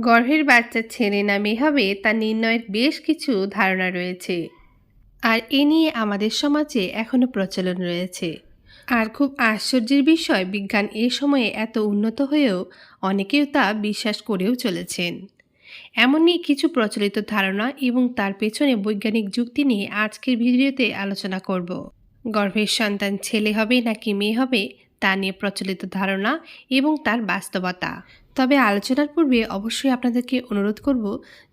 গর্ভের বাচ্চা ছেলে না মেয়ে হবে তা নির্ণয়ের বেশ কিছু ধারণা রয়েছে। আর এ নিয়ে আমাদের সমাজে এখনও প্রচলন রয়েছে। আর খুব আশ্চর্যের বিষয়, বিজ্ঞান এ সময়ে এত উন্নত হয়েও অনেকেও তা বিশ্বাস করেও চলেছেন। এমনই কিছু প্রচলিত ধারণা এবং তার পেছনে বৈজ্ঞানিক যুক্তি নিয়ে আজকের ভিডিওতে আলোচনা করব। গর্ভের সন্তান ছেলে হবে নাকি মেয়ে হবে, তা নিয়ে প্রচলিত ধারণা এবং তার বাস্তবতা। তবে আলোচনার পূর্বে অবশ্যই আপনাদেরকে অনুরোধ করব,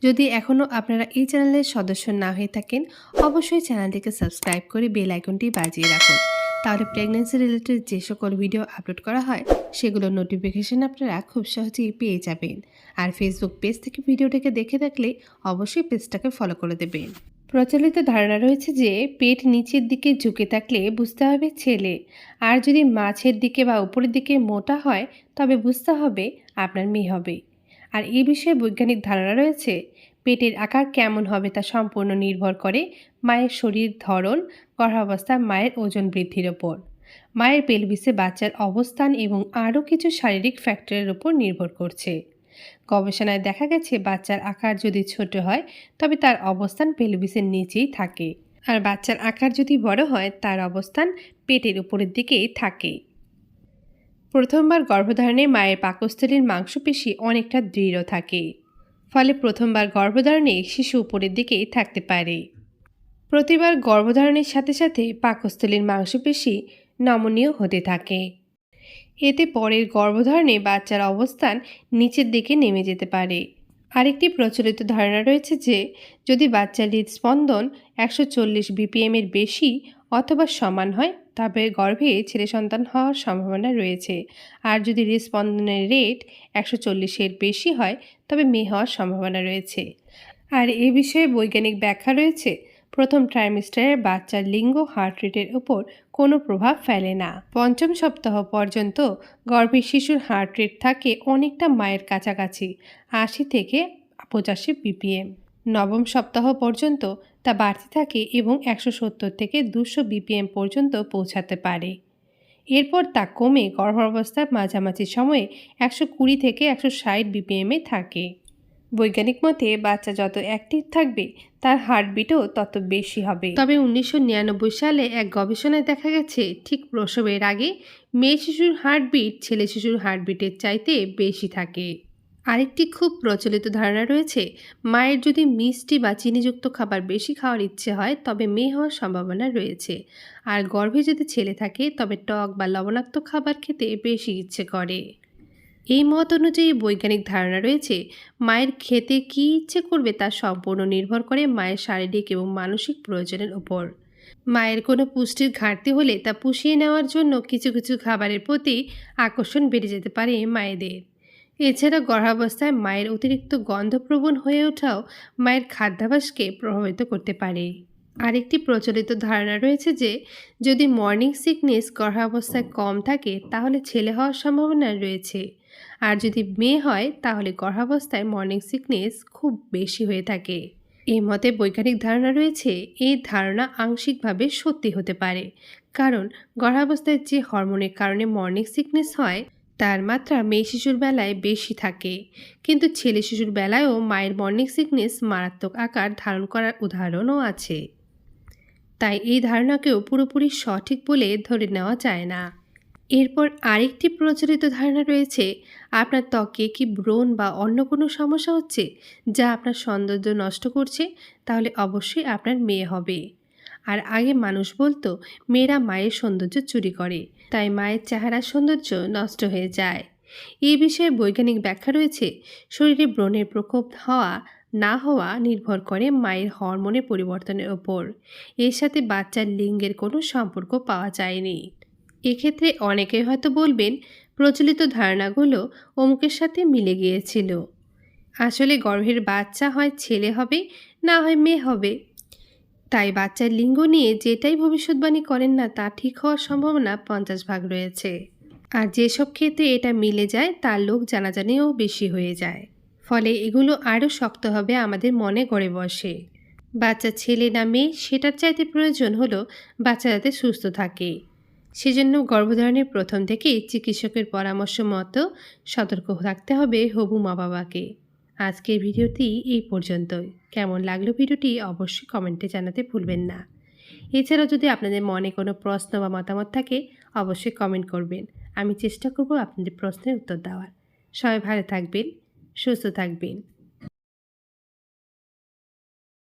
যদি এখনও আপনারা এই চ্যানেলের সদস্য না হয়ে থাকেন, অবশ্যই চ্যানেলটিকে সাবস্ক্রাইব করে বেল আইকনটি বাজিয়ে রাখুন। তাহলে প্রেগনেন্সি রিলেটেড যে সকল ভিডিও আপলোড করা হয়, সেগুলোর নোটিফিকেশন আপনারা খুব সহজেই পেয়ে যাবেন। আর ফেসবুক পেজ থেকে ভিডিওটাকে দেখে থাকলে অবশ্যই পেজটাকে ফলো করে দেবেন। প্রচলিত ধারণা রয়েছে যে, পেট নিচের দিকে ঝুঁকে থাকলে বুঝতে হবে ছেলে। আর যদি মাছের দিকে বা উপরের দিকে মোটা হয়, তবে বুঝতে হবে আপনার মেয়ে হবে। আর এই বিষয়ে বৈজ্ঞানিক ধারণা রয়েছে, পেটের আকার কেমন হবে তা সম্পূর্ণ নির্ভর করে মায়ের শরীর ধরন, গর্ভাবস্থা, মায়ের ওজন বৃদ্ধির ওপর। মায়ের পেলভিসে বাচ্চার অবস্থান এবং আরও কিছু শারীরিক ফ্যাক্টরের উপর নির্ভর করছে। গবেষণায় দেখা গেছে, বাচ্চার আকার যদি ছোট হয়, তবে তার অবস্থান পেলভিসের নিচেই থাকে। আর বাচ্চার আকার যদি বড় হয়, তার অবস্থান পেটের উপরের দিকেই থাকে। প্রথমবার গর্ভধারণে মায়ের পাকস্থলীর মাংসপেশি অনেকটা দৃঢ় থাকে। ফলে প্রথমবার গর্ভধারণে শিশু উপরের দিকেই থাকতে পারে। প্রতিবার গর্ভধারণের সাথে সাথে পাকস্থলীর মাংসপেশি নমনীয় হতে থাকে। এতে পরের গর্ভধারণে বাচ্চার অবস্থান নিচের দিকে নেমে যেতে পারে। আরেকটি প্রচলিত ধারণা রয়েছে যে, যদি বাচ্চার হৃদস্পন্দন একশো চল্লিশ বিপিএমের বেশি অথবা সমান হয়, তবে গর্ভে ছেলে সন্তান হওয়ার সম্ভাবনা রয়েছে। আর যদি হৃদস্পন্দনের রেট একশো চল্লিশের বেশি হয়, তবে মেয়ে হওয়ার সম্ভাবনা রয়েছে। আর এ বিষয়ে বৈজ্ঞানিক ব্যাখ্যা রয়েছে প্রথম ট্রাইমিস্টারে বাচ্চার লিঙ্গ হার্ট রেটের উপর কোনো প্রভাব ফেলে না। পঞ্চম সপ্তাহ পর্যন্ত গর্ভে শিশুর হার্ট রেট থাকে অনেকটা মায়ের কাছাকাছি, আশি থেকে পঁচাশি বিপিএম নবম সপ্তাহ পর্যন্ত তা বাড়তে থাকে এবং একশো সত্তর থেকে দুশো বিপিএম পর্যন্ত পৌঁছাতে পারে। এরপর তা কমে গর্ভাবস্থার মাঝামাঝি সময়ে একশো কুড়ি থেকে একশো ষাট বিপিএমে থাকে। বৈজ্ঞানিক মতে, বাচ্চা যত অ্যাক্টিভ থাকবে, তার হার্টবিটও তত বেশি হবে। তবে উনিশশো নিরানব্বই সালে এক গবেষণায় দেখা গেছে, ঠিক প্রসবের আগে মেয়ে শিশুর হার্টবিট ছেলে শিশুর হার্টবিটের চাইতে বেশি থাকে। আরেকটি খুব প্রচলিত ধারণা রয়েছে, মায়ের যদি মিষ্টি বা চিনিযুক্ত খাবার বেশি খাওয়ার ইচ্ছে হয়, তবে মেয়ে হওয়ার সম্ভাবনা রয়েছে। আর গর্ভে যদি ছেলে থাকে, তবে টক বা লবণাক্ত খাবার খেতে বেশি ইচ্ছে করে। এই মত অনুযায়ী বৈজ্ঞানিক ধারণা রয়েছে, মায়ের খেতে কী ইচ্ছে করবে তা সম্পূর্ণ নির্ভর করে মায়ের শারীরিক এবং মানসিক প্রয়োজনের উপর। মায়ের কোনো পুষ্টির ঘাটতি হলে তা পুষিয়ে নেওয়ার জন্য কিছু কিছু খাবারের প্রতি আকর্ষণ বেড়ে যেতে পারে মায়েদের। এছাড়া গর্ভাবস্থায় মায়ের অতিরিক্ত গন্ধপ্রবণ হয়ে ওঠাও মায়ের খাদ্যাভ্যাসকে প্রভাবিত করতে পারে। আরেকটি প্রচলিত ধারণা রয়েছে যে, যদি মর্নিং সিকনেস গর্ভাবস্থায় কম থাকে, তাহলে ছেলে হওয়ার সম্ভাবনা রয়েছে। আর যদি মেয়ে হয়, তাহলে গর্ভাবস্থায় মর্নিং সিকনেস খুব বেশি হয়ে থাকে। এই মতে বৈজ্ঞানিক ধারণা রয়েছে, এই ধারণা আংশিকভাবে সত্যি হতে পারে। কারণ, গর্ভাবস্থায় যে হরমোনের কারণে মর্নিং সিকনেস হয়, তার মাত্রা মেয়ে শিশুর বেলায় বেশি থাকে। কিন্তু ছেলে শিশুর বেলায়ও মায়ের মর্নিং সিকনেস মারাত্মক আকার ধারণ করার উদাহরণও আছে। তাই এই ধারণাকেও পুরোপুরি সঠিক বলে ধরে নেওয়া যায় না। এরপর আরেকটি প্রচলিত ধারণা রয়েছে, আপনার ত্বকে কি ব্রণ বা অন্য কোনো সমস্যা হচ্ছে যা আপনার সৌন্দর্য নষ্ট করছে? তাহলে অবশ্যই আপনার মেয়ে হবে। আর আগে মানুষ বলতো, মেয়েরা মায়ের সৌন্দর্য চুরি করে, তাই মায়ের চেহারার সৌন্দর্য নষ্ট হয়ে যায়। এই বিষয়ে বৈজ্ঞানিক ব্যাখ্যা রয়েছে, শরীরে ব্রণের প্রকোপ হওয়া, না হওয়া নির্ভর করে মায়ের হরমোনের পরিবর্তনের ওপর। এর সাথে বাচ্চার লিঙ্গের কোনো সম্পর্ক পাওয়া যায়নি। এক্ষেত্রে অনেকে হয়তো বলবেন, প্রচলিত ধারণাগুলো অমুকের সাথে মিলে গিয়েছিল। আসলে গর্ভের বাচ্চা হয় ছেলে হবে, না হয় মেয়ে হবে। তাই বাচ্চার লিঙ্গ নিয়ে যেটাই ভবিষ্যৎবাণী করেন না, তা ঠিক হওয়ার সম্ভাবনা পঞ্চাশ ভাগ রয়েছে। আর যেসব ক্ষেত্রে এটা মিলে যায়, তার লোক জানাজানিও বেশি হয়ে যায়। ফলে এগুলো আরও শক্ত হবে আমাদের মনে গড়ে বসে। বাচ্চা ছেলে না মেয়ে, সেটার চাইতে প্রয়োজন হলো বাচ্চা যাতে সুস্থ থাকে। সেজন্য গর্ভধারণের প্রথম থেকেই চিকিৎসকের পরামর্শ মতো সতর্ক থাকতে হবে হবু মা বাবাকে। আজকের ভিডিওটি এই পর্যন্তই। কেমন লাগল ভিডিওটি অবশ্যই কমেন্টে জানাতে ভুলবেন না। এছাড়াও যদি আপনাদের মনে কোনো প্রশ্ন বা মতামত থাকে, অবশ্যই কমেন্ট করবেন। আমি চেষ্টা করব আপনাদের প্রশ্নের উত্তর দেওয়ার। সবাই ভালো থাকবেন, সুস্থ থাকবেন।